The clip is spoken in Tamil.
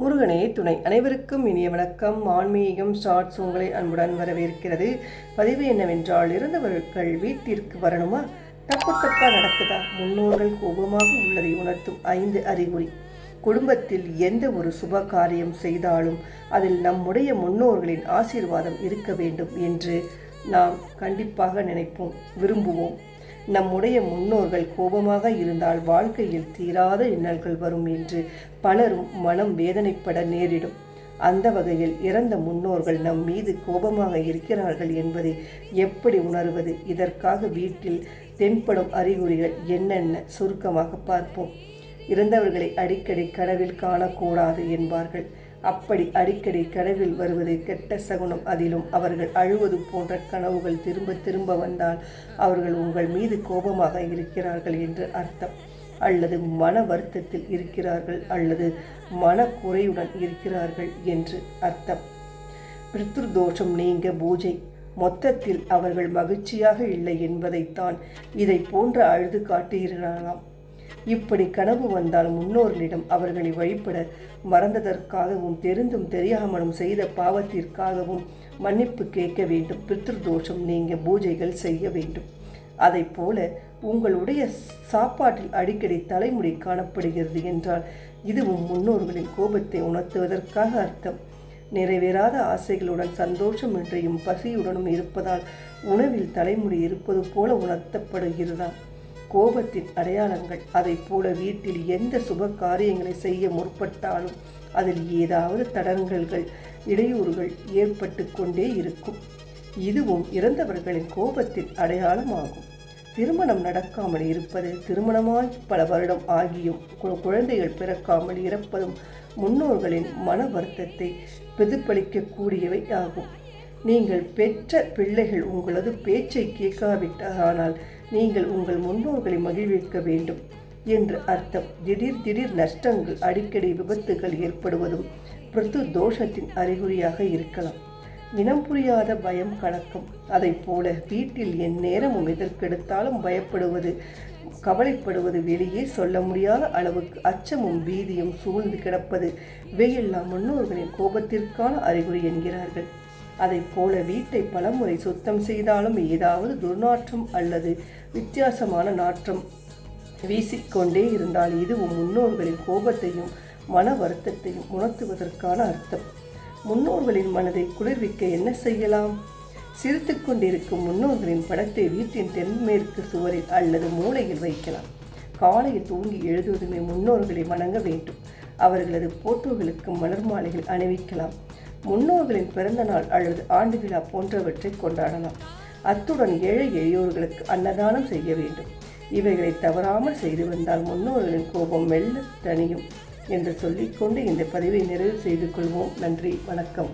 முருகனே துணை. அனைவருக்கும் இனிய வணக்கம். ஆன்மீகம் ஷார்ட்ஸ் உங்களை அன்புடன் வரவேற்கிறது. பதிவு என்னவென்றால் இறந்தவர்கள் வீட்டிற்கு வரணுமா? தப்பு தப்பா நடக்குதா? முன்னோர்கள் கோபமாக உள்ளதை உணர்த்தும் ஐந்து அறிகுறி. குடும்பத்தில் எந்த ஒரு சுப காரியம் செய்தாலும் அதில் நம்முடைய முன்னோர்களின் ஆசீர்வாதம் இருக்க வேண்டும் என்று நாம் கண்டிப்பாக நினைப்போம் விரும்புவோம். நம்முடைய முன்னோர்கள் கோபமாக இருந்தால் வாழ்க்கையில் தீராத இன்னல்கள் வரும் என்று பலரும் மனம் வேதனைப்பட நேரிடும். அந்த வகையில் இறந்த முன்னோர்கள் நம் மீது கோபமாக இருக்கிறார்கள் என்பதை எப்படி உணர்வது? இதற்காக வீட்டில் தென்படும் அறிகுறிகள் என்னென்ன? சுருக்கமாக பார்ப்போம். இறந்தவர்களை அடிக்கடி கனவில் காணக்கூடாது என்பார்கள். அப்படி அடிக்கடி கனவில் வருவது கெட்ட சகுனம். அதிலும் அவர்கள் அழுவது போன்ற கனவுகள் திரும்ப திரும்ப வந்தால் அவர்கள் உங்கள் மீது கோபமாக இருக்கிறார்கள் என்று அர்த்தம். அல்லது மன வருத்தத்தில் இருக்கிறார்கள் அல்லது மனக்குறையுடன் இருக்கிறார்கள் என்று அர்த்தம். பித்ருதோஷம் நீங்க பூஜை. மொத்தத்தில் அவர்கள் மகிழ்ச்சியாக இல்லை என்பதைத்தான் இதை போன்ற அழுது காட்டுகிறார்களாம். இப்படி கனவு வந்தால் முன்னோர்களிடம் அவர்களை வழிபட மறந்ததற்காகவும் தெரிந்தும் தெரியாமலும் செய்த பாவத்திற்காகவும் மன்னிப்பு கேட்க வேண்டும். பித்ருதோஷம் நீங்க பூஜைகள் செய்ய வேண்டும். அதை போல உங்களுடைய சாப்பாட்டில் அடிக்கடி தலைமுடி காணப்படுகிறது என்றால் இதுவும் முன்னோர்களின் கோபத்தை உணர்த்துவதற்காக அர்த்தம். நிறைவேறாத ஆசைகளுடன் சந்தோஷமின்றியும் பசியுடனும் இருப்பதால் உணவில் தலைமுடி இருப்பது போல உணர்த்தப்படுகிறதா? கோபத்தின் அடையாளங்கள். அதை போல வீட்டில் எந்த சுப காரியங்களை செய்ய முற்பட்டாலும் அதில் ஏதாவது தடங்கல்கள் இடையூறுகள் ஏற்பட்டு கொண்டே இருக்கும். இதுவும் இறந்தவர்களின் கோபத்தின் அடையாளமாகும். திருமணம் நடக்காமல் இருப்பது திருமணமாகி பல வருடம் ஆகியும் குழந்தைகள் பிறக்காமல் இறப்பதும் முன்னோர்களின் மன வருத்தத்தை பிரதிபலிக்கக்கூடியவை ஆகும். நீங்கள் பெற்ற பிள்ளைகள் உங்களது பேச்சை கேட்காவிட்டால் நீங்கள் உங்கள் முன்னோர்களை மகிழ்விக்க வேண்டும் என்று அர்த்தம். திடீர் திடீர் நஷ்டங்கள் அடிக்கடி விபத்துகள் ஏற்படுவதும் பிருத்து தோஷத்தின் அறிகுறியாக இருக்கலாம். இனம் புரியாத பயம் கலக்கம். அதை போல வீட்டில் என் நேரமும் எதற்கெடுத்தாலும் பயப்படுவது கவலைப்படுவது வெளியே சொல்ல முடியாத அளவுக்கு அச்சமும் பீதியும் சூழ்ந்து கிடப்பது இவையெல்லாம் முன்னோர்களின் கோபத்திற்கான அறிகுறி என்கிறார்கள். அதை போல வீட்டை பலமுறை சுத்தம் செய்தாலும் ஏதாவது துர்நாற்றம் அல்லது வித்தியாசமான நாற்றம் வீசிக்கொண்டே இருந்தால் இதுவும் முன்னோர்களின் கோபத்தையும் மன வருத்தத்தையும் உணர்த்துவதற்கான அர்த்தம். முன்னோர்களின் மனதை குளிர்விக்க என்ன செய்யலாம்? சிரித்து கொண்டிருக்கும் முன்னோர்களின் படத்தை வீட்டின் தென்மேற்கு சுவரில் அல்லது மூளையில் வைக்கலாம். காலையில் தூங்கி எழுதுவதுமே முன்னோர்களை வணங்க வேண்டும். அவர்களது போட்டோகளுக்கு மலர் மாலைகள் அணிவிக்கலாம். முன்னோர்களின் பிறந்தநாள் அல்லது ஆண்டு விழா போன்றவற்றை கொண்டாடலாம். அத்துடன் ஏழை எளியோர்களுக்கு அன்னதானம் செய்ய வேண்டும். இவைகளை தவறாமல் செய்து வந்தால் முன்னோர்களின் கோபம் மெல்ல தனியும் என்று சொல்லிக்கொண்டு இந்த பதிவை நிறைவு செய்து கொள்வோம். நன்றி வணக்கம்.